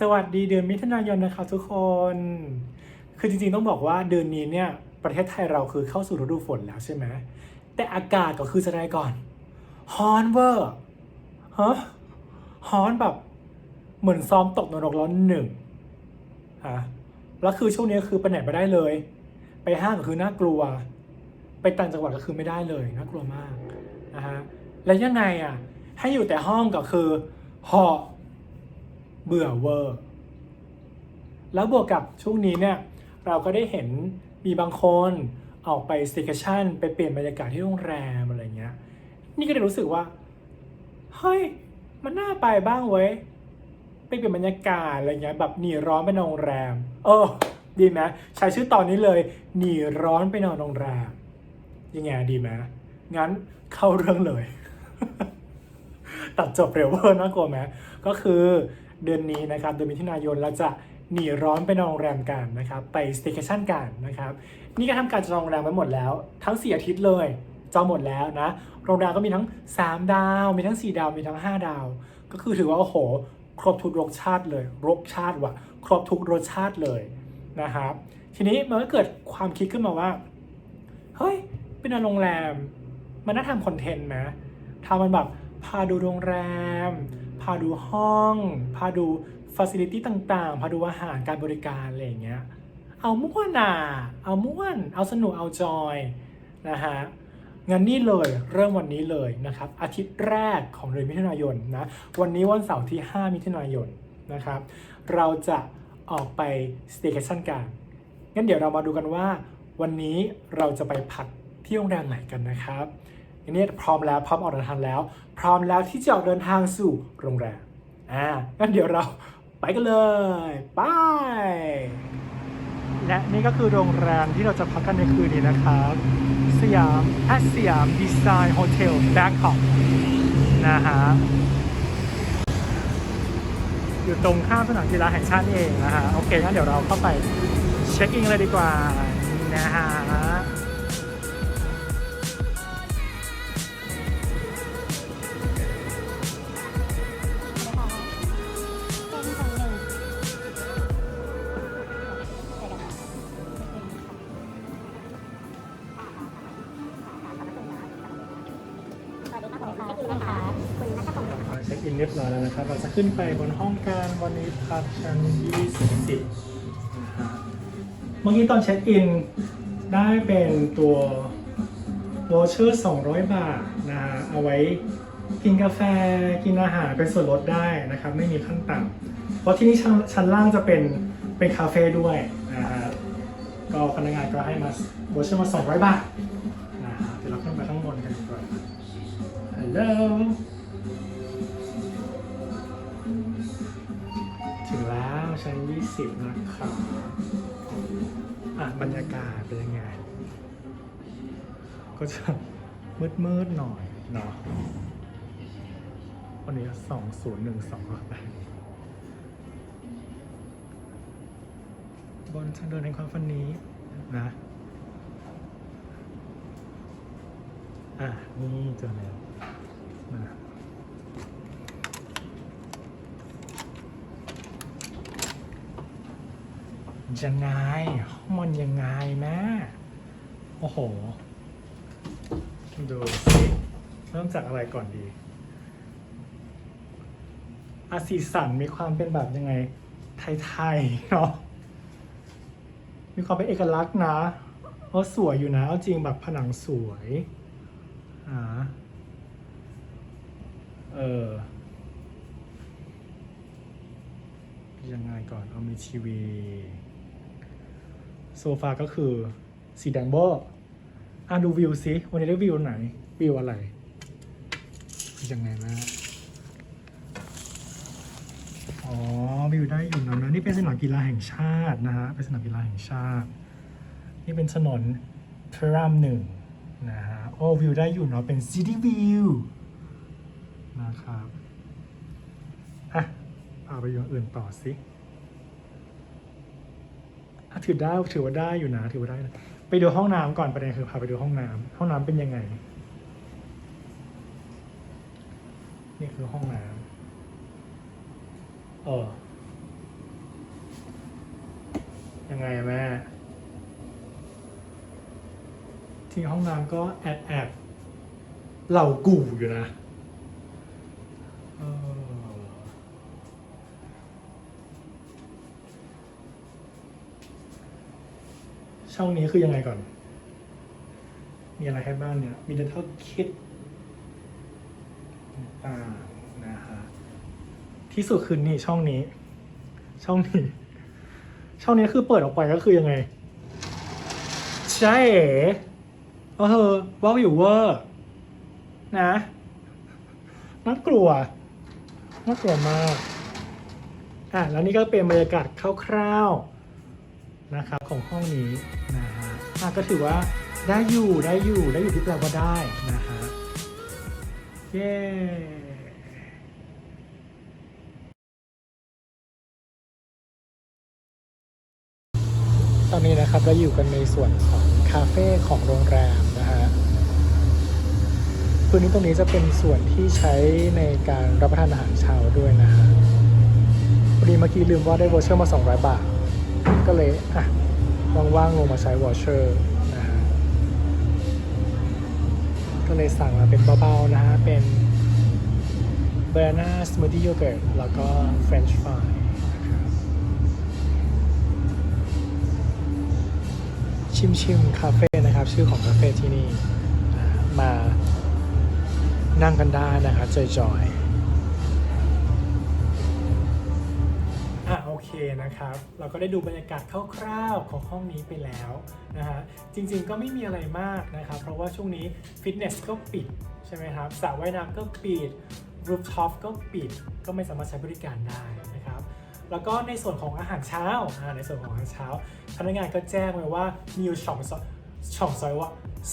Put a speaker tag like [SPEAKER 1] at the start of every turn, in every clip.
[SPEAKER 1] สวัสดีเดือนมิถุนายนนะครับทุกคน คือจริงๆต้องบอกว่าเดือนนี้เนี่ยประเทศไทยเราคือเข้าสู่ฤดูฝนแล้วใช่ไหมแต่อากาศก็คือจะได้ก่อนฮอนเวอร์ฮะฮอนแบบเหมือนซ้อมตกนรกร้อนหนึ่งฮะแล้วคือช่วงนี้คือไปไหนไม่ได้เลย ไปห้างก็คือน่ากลัว ไปต่างจังหวัดก็คือไม่ได้เลยน่ากลัวมากนะฮะแล้วยังไงอะให้อยู่แต่ห้องก็คือหาะ เบื่อเวอร์ แล้วบวกกับช่วงนี้เนี่ยเราก็ได้เห็นมีบางคนออกไปสเต y c a t ชั่นไปเปลี่ยนบรรยากาศที่โรงแรมอะไรเงี้ย นี่ก็เลยรู้สึกว่า เฮ้ย มันน่าไปบ้างเว้ย ไปเปลี่ยนบรรยากาศอะไรเงี้ยแบบหนีร้อนไปนอนโรงแรม เออ ดีไหมใช้ชื่อตอนนี้เลย หนีร้อนไปนอนโรงแรม ยังไงดีไหมงั้นเข้าเรื่องเลย ตัดจบเร็วเวอร์น่ากลัวไหมก็คือ เดือนนี้นะครับเดือนมิถุนายนเราจะหนีร้อนไปนอนโรงแรมกันนะครับไปสเต y c a t ชั่นกันนะครับนี่ก็ทำการจองโรงแรมไว้หมดแล้ว ทั้ง 4 อาทิตย์เลยจองหมดแล้วนะโรงแรมก็มีทั้ง 3 ดาว มีทั้ง 4 ดาวมีทั้ง 5 ดาว ก็คือถือว่าโอ้โห ครบทุกรสชาติเลยรสชาติว่ะ ครบทุกรสชาติเลยนะครับทีนี้มันก็เกิดความคิดขึ้นมาว่าเฮ้ยเป็นโรงแรม มันน่าทำคอนเทนต์ไหมทำมันแบบพาดูโรงแรม พาดูห้อง พาดูฟ a ซิลิตี้ต่างๆ พาดูอาหารการบริการอะไรอย่างเงี้ย เอาม่วนอะ เอาม่วน เอาสนุก เอาจอยนะฮะงั้นนี่เลยเริ่มวันนี้เลยนะครับ อาทิตย์แรกของเดือนมิถุนายนนะ วันนี้วันเสาร์ที่ 5 มิถุนายนนะครับ เราจะออกไปสเต y c a t ชั่นกัน งั้นเดี๋ยวเรามาดูกันว่า วันนี้เราจะไปพักที่โรงแรมไหนกันนะครับ อันนี้พร้อมแล้วพร้อมออกเดินทางแล้ว พร้อมแล้วที่จะออกเดินทางสู่โรงแรมอ่างั้นเดี๋ยวเราไปกันเลยไปและนี่ก็คือโรงแรมที่เราจะพักกันในคืนนี้นะครับ สยามแอสสยามดีไซน์โฮเทลแบงคอกนะฮะอยู่ตรงข้ามสนามกีฬาแห่งชาตินี่เองนะฮะ โอเคงั้นเดี๋ยวเราเข้าไปเช็คอินเลยดีกว่านะฮะ เช็คอินเรียบร้อยแล้วนะครับ เราจะขึ้นไปบนห้องการวันนี้พักชั้น20นะฮะเมื่อกี้ตอนเช็คอินได้เป็นตัววเชอร์200 บาทนะฮะเอาไว้กินกาแฟกินอาหารเป็นส่วนลดได้นะครับ ไม่มีขั้นต่ำเพราะที่นี่ชั้นชั้นล่างจะเป็นเป็นคาเฟ่ด้วยนะฮะก็พนักงานก็ให้มาวเชอร์มา 200 บาทนะฮะเดี๋ยวเราขึ้นไปข้างบนกันดีกว่าฮั ชั้นะครับอะบรรยากาศเป็นยังไง ก็จะมืดมืดๆหน่อยเนาะวันนี้2012ก็ไปบนทางเดินในความฝันนี้นะ อะ นี่เจอแล้วนะ ยังไงมันยังไงแม่โอ้โห ดูสิเริ่มจากอะไรก่อนดีอาสีสันมีความเป็นแบบยังไง ไทยๆเนาะมีความเป็นเอกลักษณ์นะเพราสวยอยู่นะเอาจริงแบบผนังสวยอ่าเออยังไงก่อนเอามีทีวี โซฟาก็คือสีแดงโบอะดูวิวสิวันนี้ได้วิวไหน วิวอะไรยังไงนะอ๋อวิวได้อยู่นะนะนี่เป็นสนามกีฬาแห่งชาตินะฮะเป็นสนามกีฬาแห่งชาติ นี่เป็นถนนพระรามหนึ่งนะฮะโอ้วิวได้อยู่เนาะเป็นซิตี้วิวนะครับอะเอาไปอย่างอื่นต่อสิ ถือได้ถือว่าได้อยู่นะถือว่าได้นะไปดูห้องน้ำก่อนประเด็นคือพาไปดูห้องน้ำ ห้องน้ำเป็นยังไง นี่คือห้องน้ำเออยังไงแม่ที่ห้องน้ำก็แอบแอบเหล่ากู่อยู่นะ ช่องนี้คือยังไงก่อน มีอะไรให้บ้างเนี่ย มี dental kit ต่างนะฮะที่สุดคือนี่ช่องนี้ ช่องนี้ ช่องนี้คือเปิดออกไปก็คือยังไง ใช่เอ๋เออว้าวอยู่เวอร์นะน่ากลัวน่ากลัวมากอะแล้วนี่ก็เป็นบรรยากาศคร่าวๆ นะครับของห้องนี้นะฮะะก็ถือว่าได้อยู่ได้อยู่ได้อยู่ที่แปลว่าได้นะฮะเย้ตอนนี้นะครับเราอยู่กันในส่วนของคาเฟ่ของโรงแรมนะฮะพื้นที่ตรงนี้จะเป็นส่วนที่ใช้ในการรับประทานอาหารเช้าด้วยนะฮะพอดีเมื่อกี้ลืมว่าได้โวเชอร์มา 200 บาท ก็เลยอะว่างๆลงมาใช้วอเชอร์นะฮะก็เลยสั่งมาเป็นเบาๆนะฮะ เป็น banana smoothie yogurt แล้วก็ french fry นะครับชิมชิมคาเฟ่นะครับ ชื่อของคาเฟ่ที่นี่มานั่งกันได้นะครับจอยจ นะครับ เราก็ได้ดูบรรยากาศคร่าวๆของห้องนี้ไปแล้วนะฮะจริงๆก็ไม่มีอะไรมากนะครับ เพราะว่าช่วงนี้ฟิตเนสก็ปิดใช่ไหมครับสระว่ายน้ำก็ปิดรูฟท็อปก็ปิดก็ไม่สามารถใช้บริการได้นะครับ แล้วก็ในส่วนของอาหารเช้าในส่วนของอาหารเช้า พนักงานก็แจ้งไว้ว่ามีอยู่สองช่องซอยว่า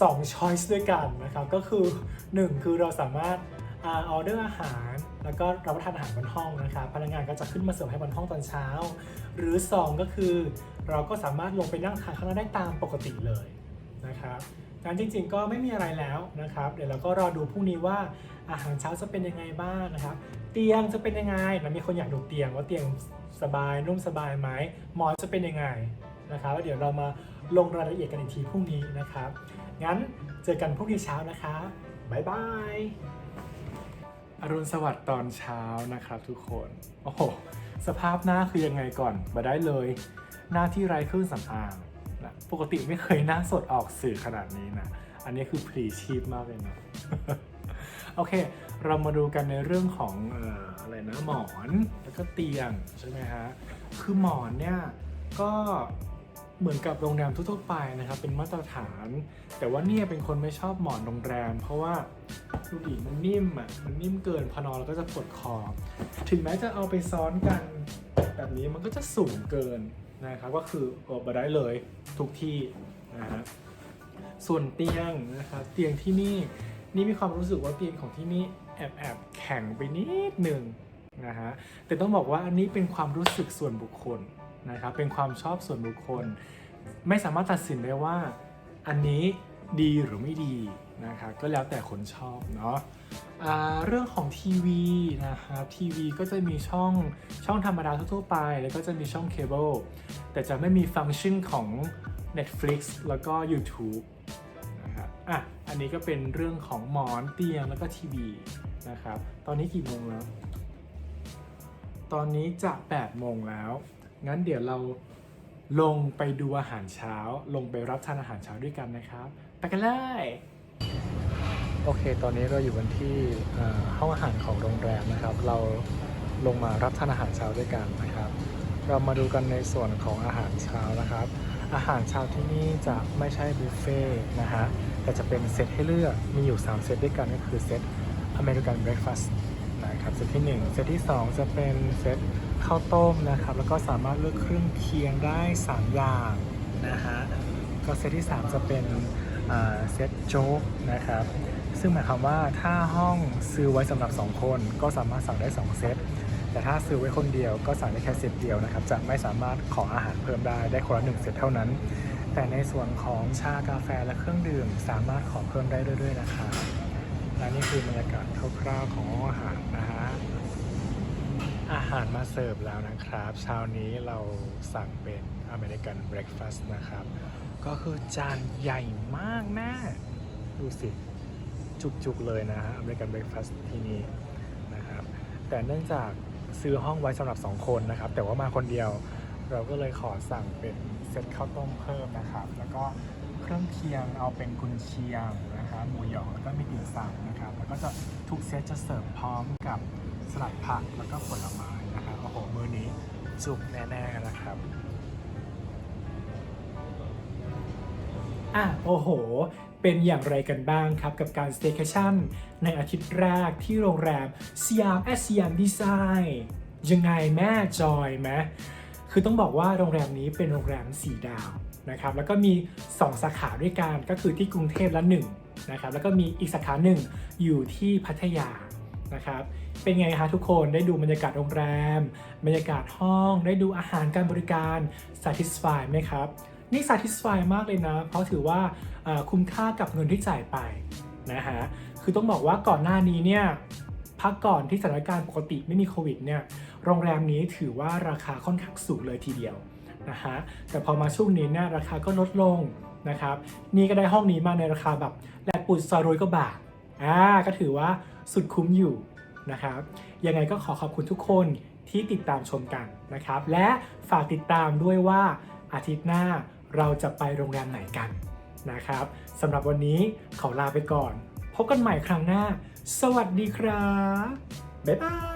[SPEAKER 1] สองช้อยส์ด้วยกันนะครับ ก็คือ 1 คือเราสามารถออเดอร์อาหาร แล้วก็รับประทานอาหารบนห้องนะครับพนักงานก็จะขึ้นมาเสิร์ฟให้บนห้องตอนเช้า หรือ 2 ก็คือ เราก็สามารถลงไปนั่งทานข้างนอกได้ตามปกติเลยนะครับงั้นจริงๆ ก็ไม่มีอะไรแล้วนะครับ เดี๋ยวเราก็รอดูพรุ่งนี้ว่าอาหารเช้าจะเป็นยังไงบ้างนะครับ เตียงจะเป็นยังไงนะมีคนอยากดูเตียงว่าเตียงสบายนุ่มสบายไหมหมอนจะเป็นยังไงนะครับเดี๋ยวเรามาลงรายละเอียดกันอีกทีพรุ่งนี้นะครับ งั้นเจอกันพรุ่งนี้เช้านะคะบ๊ายบาย อรุณสวัสดิ์ตอนเช้านะครับทุกคน โอ้โห สภาพหน้าคือยังไงก่อนมาได้เลย หน้าที่ไร้เครื่องสำอางนะปกติไม่เคยหน้าสดออกสื่อขนาดนี้นะ อันนี้คือพลีชีพมากเลยนะ โอเค เรามาดูกันในเรื่องของอออะไรนะหมอนแล้วก็เตียงใช่ไหมฮะ คือหมอนเนี่ยก็ เหมือนกับโรงแรมทั่วๆไปนะครับ เป็นมาตรฐาน แต่ว่าเนี่ยเป็นคนไม่ชอบหมอนโรงแรม เพราะว่าดูดิมันนิ่มอะมันนิ่มเกินพอนอนแล้วก็จะปวดคอ ถึงแม้จะเอาไปซ้อนกันแบบนี้มันก็จะสูงเกินนะครับก็คือโอ้มาได้เลยทุกที่นะฮะส่วนเตียงนะครับเตียงที่นี่นี่มีความรู้สึกว่าเตียงของที่นี่แอบแอบแข็งไปนิดหนึ่งนะฮะแต่ต้องบอกว่าอันนี้เป็นความรู้สึกส่วนบุคคล นะครับเป็นความชอบส่วนบุคคล ไม่สามารถตัดสินได้ว่าอันนี้ดีหรือไม่ดีนะครับก็แล้วแต่คนชอบเนาะเรื่องของทีวีนะครับทีวีก็จะมีช่องช่องธรรมดาทั่วไป แล้วก็จะมีช่องเคเบิลแต่จะไม่มีฟังก์ชันของ Netflix แล้วก็ YouTube นะครับอะอันนี้ก็เป็นเรื่องของหมอนเตียงแล้วก็ทีวีนะครับ ตอนนี้กี่โมงแล้ว ตอนนี้จะ8โมงแล้ว งั้นเดี๋ยวเราลงไปดูอาหารเช้า ลงไปรับทานอาหารเช้าด้วยกันนะครับ ไปกันเลย โอเค ตอนนี้เราอยู่กันที่เอ่อห้องอาหารของโรงแรมนะครับ เราลงมารับทานอาหารเช้าด้วยกันนะครับ เรามาดูกันในส่วนของอาหารเช้านะครับ อาหารเช้าที่นี่จะไม่ใช่บุฟเฟ่ต์นะฮะ แต่จะเป็นเซตให้เลือก มีอยู่ 3 เซตด้วยกันก็คือเซตอเมริกันเบรคฟาสต์นะครับ เซตที่ 1 เซตที่ 2 จะเป็นเซต ข้าวต้มนะครับ แล้วก็สามารถเลือกเครื่องเคียงได้ 3 อย่างนะฮะก็เซตที่ 3 จะเป็นเซตโจ๊กนะครับ ซึ่งหมายความว่าถ้าห้องซื้อไว้สำหรับ 2 คนก็สามารถสั่งได้ 2 เซตแต่ถ้าซื้อไว้คนเดียวก็สั่งได้แค่เซตเดียวนะครับ จะไม่สามารถขออาหารเพิ่มได้ได้คนละหนึ่งเซตเท่านั้น แต่ในส่วนของชากาแฟและเครื่องดื่ม สามารถขอเพิ่มได้เรื่อยๆนะครับและนี่คือบรรยากาศคร่าวๆของห้องอาหารนะฮะ อาหารมาเสิร์ฟแล้วนะครับ เช้านี้เราสั่งเป็นอเมริกันเบรคฟาสต์นะครับ ก็คือจานใหญ่มากแน่ดูสิ จุกๆเลยนะฮะอเมริกันเบรคฟาสต์ที่นี่นะครับ แต่เนื่องจากซื้อห้องไว้สำหรับ 2 คนนะครับ แต่ว่ามาคนเดียวเราก็เลยขอสั่งเป็นเซตข้าวต้มเพิ่มนะครับ แล้วก็เครื่องเคียงเอาเป็นกุนเชียง หมูหยองแล้วก็มีติ่มซำนะครับ แล้วก็จะทุกเซตจะเสิร์ฟพร้อมกับสลัดผักแล้วก็ผลไม้นะครับโอ้โหมื้อนี้จุกแน่ๆนะครับอะโอ้โห เป็นอย่างไรกันบ้างครับกับการ staycation ในอาทิตย์แรกที่โรงแรมสยามแอสยามดีไซน์ยังไงแม่จอยไหมคือต้องบอกว่าโรงแรมนี้เป็นโรงแรม 4 ดาวนะครับ แล้วก็มี 2 สาขาด้วยกันก็คือที่กรุงเทพและ1 นะครับแล้วก็มีอีกสาขาหนึ่งอยู่ที่พัทยานะครับเป็นไงคะทุกคนได้ดูบรรยากาศโรงแรม บรรยากาศห้อง ได้ดูอาหารการบริการ satisfy ไหมครับ นี่ satisfy มากเลยนะ เพราะถือว่าคุ้มค่ากับเงินที่จ่ายไปนะฮะคือต้องบอกว่าก่อนหน้านี้เนี่ยพักก่อนที่สถานการณ์ปกติไม่มีโควิดเนี่ยโรงแรมนี้ถือว่าราคาค่อนข้างสูงเลยทีเดียวนะฮะแต่พอมาช่วงนี้เนี่ยราคาก็ลดลง นะครับ นี่ก็ได้ห้องนี้มาในราคาแบบแลกปุดซอยโรยก็บาทอ่าก็ถือว่าสุดคุ้มอยู่นะครับ ยังไงก็ขอขอบคุณทุกคนที่ติดตามชมกันนะครับ และฝากติดตามด้วยว่าอาทิตย์หน้าเราจะไปโรงแรมไหนกันนะครับสำหรับวันนี้ขอลาไปก่อน พบกันใหม่ครั้งหน้า สวัสดีครับ บ๊ายบาย